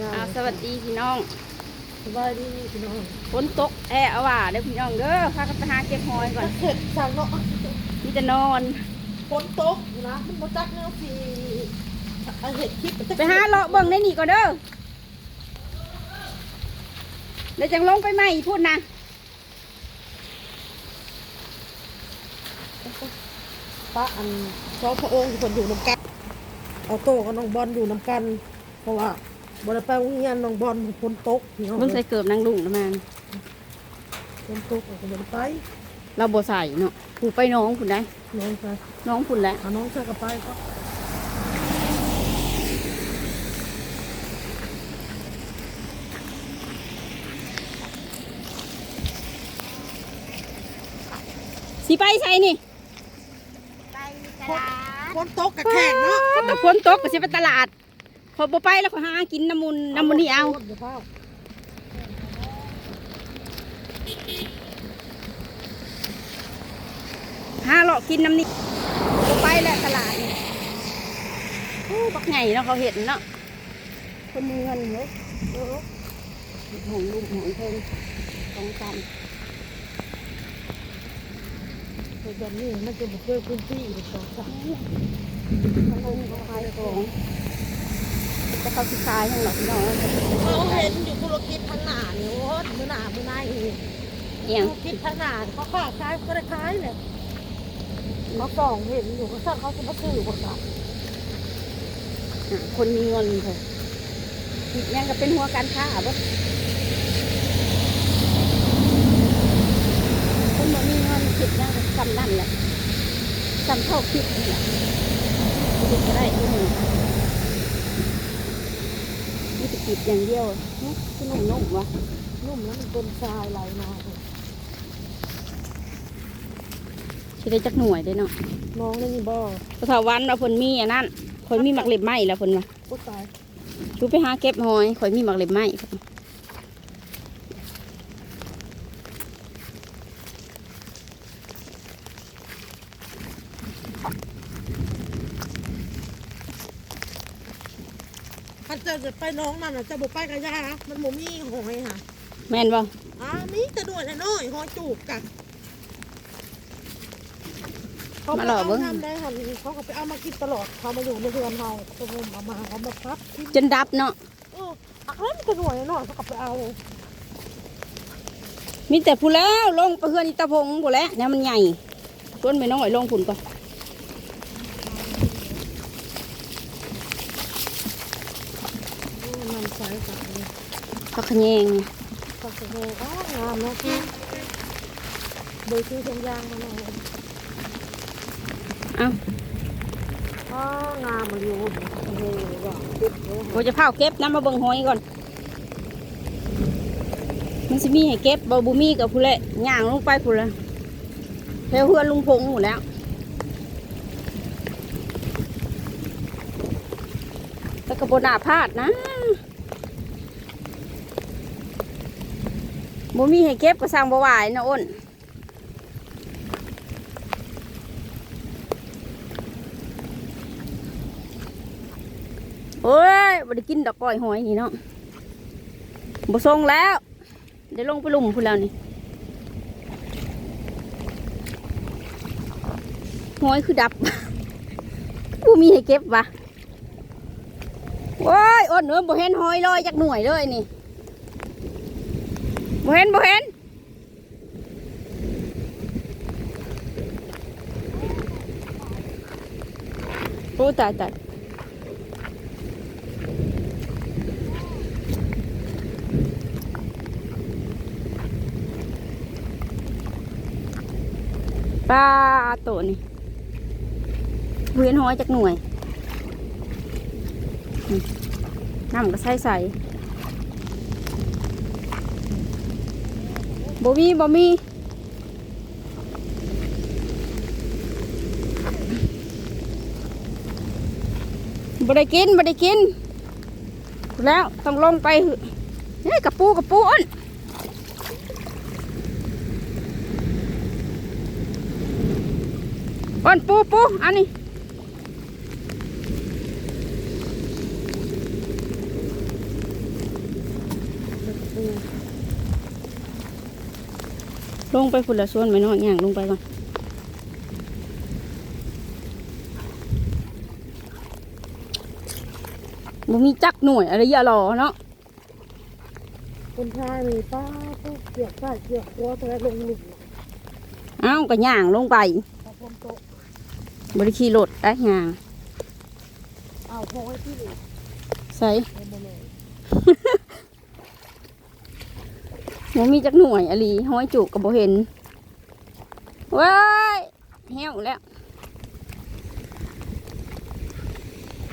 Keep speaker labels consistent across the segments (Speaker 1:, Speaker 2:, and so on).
Speaker 1: งา
Speaker 2: อ่าสวัสดีพี่น้อง
Speaker 1: สบายดีพี่น้อง
Speaker 2: ฝนตกแอะเอาว่าเด้อพี่น้องเด้อพากันไปหาเก็บหอยก่อน
Speaker 1: เสร็จสั่งเนาะ
Speaker 2: มีแต่นอน
Speaker 1: ฝนตกนะมันมาจักเนาะสิเอาเห็ดคลิปมันจะ
Speaker 2: ไปหาเลาะเบิ่งในนี่ก่อนเด้อเดี๋ยวจังลงไปใหม่พูดนะ
Speaker 1: ป้าอันสองพระองค์คนอยู่นำกันเอาโต้กับน้องบอลอยู่นำกัน เพราะว่า บริไปโรงเรียนน้องบอลฝนตกพี่น้อง
Speaker 2: มึงใส่เกือบนางลุงนะมัน
Speaker 1: ฝนตกเราก็บริไป
Speaker 2: เราบ่ใส่เนาะผูไปน้องคุณได้
Speaker 1: น้องไป
Speaker 2: น้องคุณแหละ
Speaker 1: เอาน้องเชื่อกับไปก็
Speaker 2: สิไปใส่นี่
Speaker 1: ฝนตกกับแข่งเนาะ
Speaker 2: แต่ฝนตกก็สิไปตลาด พอบ่ไปแล้วก็หากินน้ำมุนน้ำมุนนี่เอา
Speaker 1: ดี๋ยวเฝ้า
Speaker 2: หาเลาะกินน้ำนี่บ่ไปแล้วตลาดนี่โอ้บักไงเนาะเขาเห็นเนาะ คนมีเงินเยอะ
Speaker 1: เออ
Speaker 2: หงลุงหงเพิ่งสองตัน
Speaker 1: แต่แบบนี้มันจะบอกเจอพื้นที่อีกสองสาม
Speaker 2: เขาลงเขาขายของ จะเขาสิขายยังหรอกพี่น้อง
Speaker 1: เขาเห็นอยู่ธุรกิจทางหน้าเนี่ยโอ้ยมือหน้ามือหน้าเอง
Speaker 2: เอียง
Speaker 1: ธุรกิจทางหน้าเขาค้าขายก็ได้ขายเลยเขาส่องเห็นอยู่เขาสั่งเขาจะมาซื้อหมดละ
Speaker 2: อะคนมีเงินเถอะยังก็เป็นหัวการค้าบ่คนบ่มีเงินคิดยังก็ซ้ำนั่นแหละซ้ำเท่าคิดนี่แหละคิดก็ได้ที่หนึ่งนี่ จะกิดอย่างเดียวนี่คือนุ่มๆวะ
Speaker 1: นุ่มแล้วมันเป็นทรายไหลมาเลย
Speaker 2: สิได้จักหน่วยได้เนาะ
Speaker 1: น้องนี่บ่
Speaker 2: ภาษาวันเราะเพิ่นมีอันนั้นข่อยมีหมักเล็บไหมแล้วเพิ่นว่า
Speaker 1: กูตาย
Speaker 2: ชูไปหาเก็บหอยข่อยมีหมักเล็บไหมเพิ่น
Speaker 1: ถ้าเจะจะไปน้องนั่นน่ะเจะบอกไปกับยามันบ่มีหอยค่ะ
Speaker 2: แม่นบ่
Speaker 1: อ่ามีแต่ด่วนน้อยหอยจูบกันเขาไปเอาทำได้ค่ะเขาก็ไปเอามากินตลอดเขามาอยู่ในเรือนเฮาเขางมเอามาเขามาพับกิน
Speaker 2: จนดับเนาะ
Speaker 1: เอออักเล่นกระหน่วยหน่อยเขากลับไปเอา
Speaker 2: มีแต่ผู้แล้วลงไปเฮือนอีตาพงผู้แล้วเนี่ยมันใหญ่ต้นไปน้องไอ้ลงผุนก่อน
Speaker 1: โอ้นำ สายกับเลย
Speaker 2: พักขะแยง
Speaker 1: เขาจะโง่อ้าวงามนะโดยซื้อเครื่องยางมาหน่อย
Speaker 2: เอ้า
Speaker 1: อ้าวงามมันอยู่โอ้โหว่าเด็ดเลย
Speaker 2: โอจะเผาเก็บน้ำมาเบิ่งหอยก่อน มันสิมีให้เก็บบ่บุมีกับผู้แล้วย่างลงไปผู้ละแถวเฮือนลุงพงหมดแล้วแต่กระโบนาพลาดนะ บุมีให้เก็บก็สร้างบ่ไหวนะอ้นโอ้ยบ่ได้กินดอกก้อยหอยนี่เนาะบ่ส่งแล้วเดี๋ยวลงไปลุ่มพูนแล้วนี่หอยคือดับกูมีให้เก็บวะโอ้ยอดเนื้อบ่เห็นหอยลอยจากหน่วยเลยนี่ บ่เห็นบ่เห็นโอ้ตายตายปลาตัวนี่เวียนหอยจากหน่วยอืมน้ำก็ใส่ใส่ บ่มีบ่มีบ่ได้กินบ่ได้กิน แล้วต้องลงไปหึเฮ้ยกระปูกระปูอ้นอ้นปูปูอันนี้ ลงไปฝุ่นละส่วนไปน้อยอย่างลงไปก่อนบ่มีจักหน่วยอะไรอย่ารอเนาะ
Speaker 1: คนชายมีป้าปุ๊บเกียกใส่เกียกหัวแต่ลงหลุม
Speaker 2: เอ้าก็ย่างลงไป
Speaker 1: ตะพมโตะ
Speaker 2: บริขี่รถได้ย่าง
Speaker 1: เอาพอไว้ที่นี่
Speaker 2: ใส่
Speaker 1: เอามาเลย
Speaker 2: บ่มีจักหน่วยอะไรห้อยจุกก็บ่เห็นว้ายแห้วแล้ว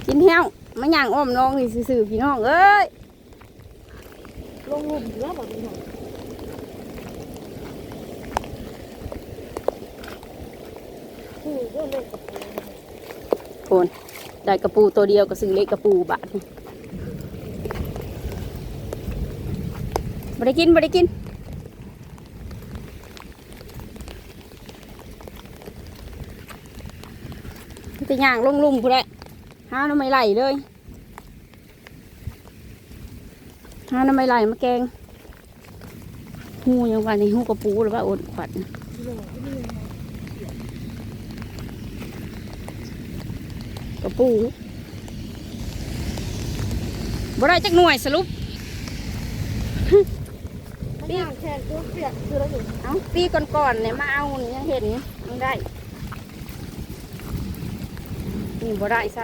Speaker 2: กินแห้วมาย่างอ้อมน้องนี่ซื่อๆพี่น้องเอ้ย
Speaker 1: ลงหลุมอยู่แล้วแบบนี้ค่ะคือก็เล่นกับตัว
Speaker 2: โคนได้กระปูตัวเดียวก็ซื้อเล็กกระปูบาทนี่ บ่ได้กินบ่ได้กินจะย่างลงลุ่มพู้นแหละหาน้ำไม่ไหลเลยห้าน้ำไม่ไหลมาแกงหูยังว่าในหูกระปูหรือว่าอดขวัญกระปูบ่ได้จักหน่วยสรุป
Speaker 1: ถ้าย่างแค่ตัวเปียกคือแล้วหนึ่ง
Speaker 2: เอาปีก่อนๆเนี่ยมาเอานี่ยังเห็นยังได้นี่บ่ได้ซ้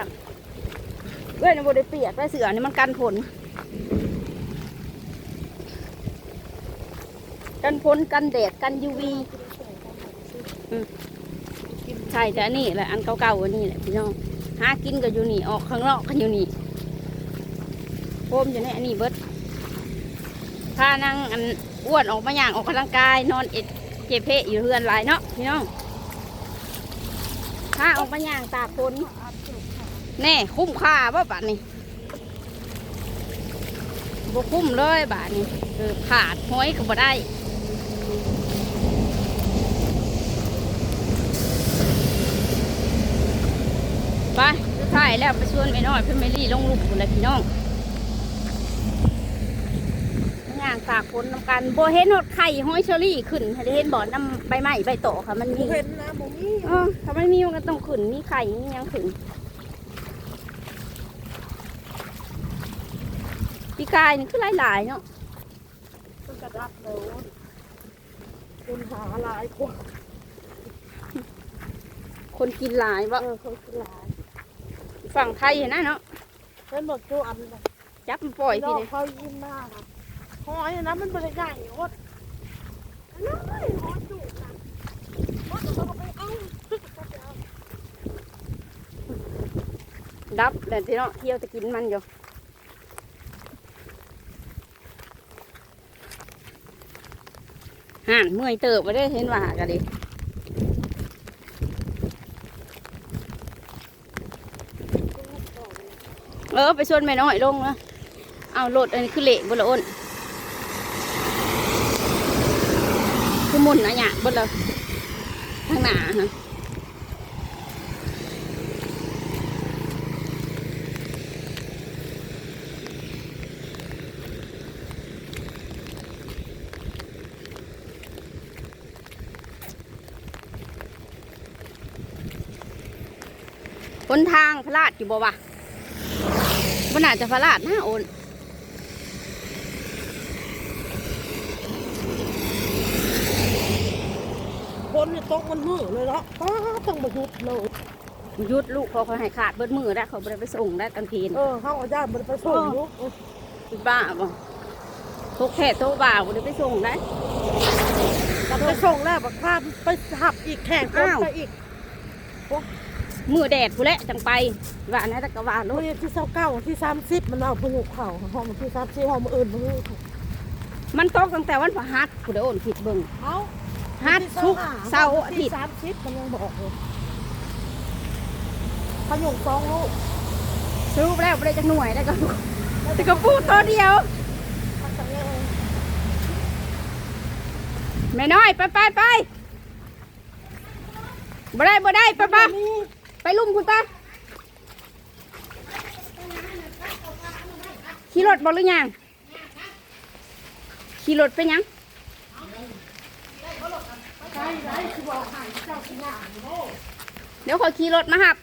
Speaker 2: ำเว้ยนี่บ่ได้เปียกได้เสือนี่มันกันผลกันฝนกันแดดกันยูวีใช่แต่อันนี้แหละอันเก่าๆอันนี้แหละพี่น้องหากินก็อยู่นี่ออกข้างนอกกันอยู่นี่โฮมอยู่ในอันนี้เบิด พานั่งอันอ้วนออกมาอย่างออกกำลังกาย นอนเอ็ดเจเพะอยู่เรือนหลายเนาะพี่น้องพาออกมาอย่างตากฝนแน่คุ้มค่าบ่บาทนี่บ่คุ้มเลยบาทนี่เออขาดห้อยก็บ่ได้ไปถ่ายแล้วไปชวนไปน้อยเพื่อนไม่รีลงลูกคนเลยพี่น้องย่างตากฝนนำกันโบเห็นหดไข่ห้อยเชอรี่ขึ้นให้ได้เห็นบ่อน้ำใบไม้ใบโตค่ะ มันมี
Speaker 1: เห็นนะผมนี่
Speaker 2: เออถ้ามันมีมันก็ต้องขึ้นมีไข่มีหยังขึ้นปีกายนี่คือหลายๆเนาะ
Speaker 1: มันกระดับเลยคุณหาหลายกว่า
Speaker 2: คนกินหลายบ่
Speaker 1: เออคนหลาย
Speaker 2: ฝั่งไทยเห็นนะเนาะ
Speaker 1: เล่นหมดตัวอันนะ
Speaker 2: จับมันปล่อย
Speaker 1: ด
Speaker 2: พี่
Speaker 1: อก
Speaker 2: เนี่ย
Speaker 1: เขายิ้มมากอะ หอยนะมันเป็นใหญ่โคตรน้อยหอยจุกนะหอยเราก็ไปเอา
Speaker 2: ดับแต่ที่เนาะเที่ยวจะกินมันอยู่ห่านเมื่อยเติบไปได้เห็นว่ากันดิเออไปชวนแม่น้อยลงนะเอารถอันนี้คือเละบนละอ้นคือห มุนอะเนี่ยบนละทางหน้าฮะบนทางพลาดอยู่บ่วะบนอาจจะพลาดนะโอน
Speaker 1: คนเนี่ยตกมันมือเลยเนาะป้าต้องมาหุบเลย
Speaker 2: หยุดลูกเขาเขาให้ขาดเบิดมือได้เขาบ่ไปไปส่งได้กันทีน
Speaker 1: เออเขาเอาญาติมันไปส่งลูก
Speaker 2: คิดบ้าบ่ทุกแค่โตบ่าวบ่ได้ไปส่งได้
Speaker 1: จะไปส่งแล้วบักข้ามไปหับอีกแข่งคน
Speaker 2: อ้าว
Speaker 1: ไปอีก
Speaker 2: มือแดดผู้นแหละจังไปว่าอันนั้นแต่ก็ว่าโล
Speaker 1: วั
Speaker 2: ด
Speaker 1: นที่เศร้าเก้าที่สามสิบมันเอาพยุกเข่าห้องที่สามสิบห้องมันอื่นมันอื่น
Speaker 2: มันตกตั้งแต่วันพฤหัสผู้ใดโอนผิดเบิ่ง
Speaker 1: เอา
Speaker 2: ฮัตทุกเสาร์อาทิตย์
Speaker 1: สามชิดมันยังบอกเลยขยุงสองลูก
Speaker 2: ซื้อแล้วไปเลยจากหน่วยได้ก็แต่ก็พูดตัวเดียวแม่น้อยไปไปไปบ่ได้บ่ได้ไปไปไปลุ่มคุณตาขี่รถบ่หรือยัง
Speaker 1: ขี่รถไปยัง
Speaker 2: เดี๋
Speaker 1: ยวขอขี่รถมารับ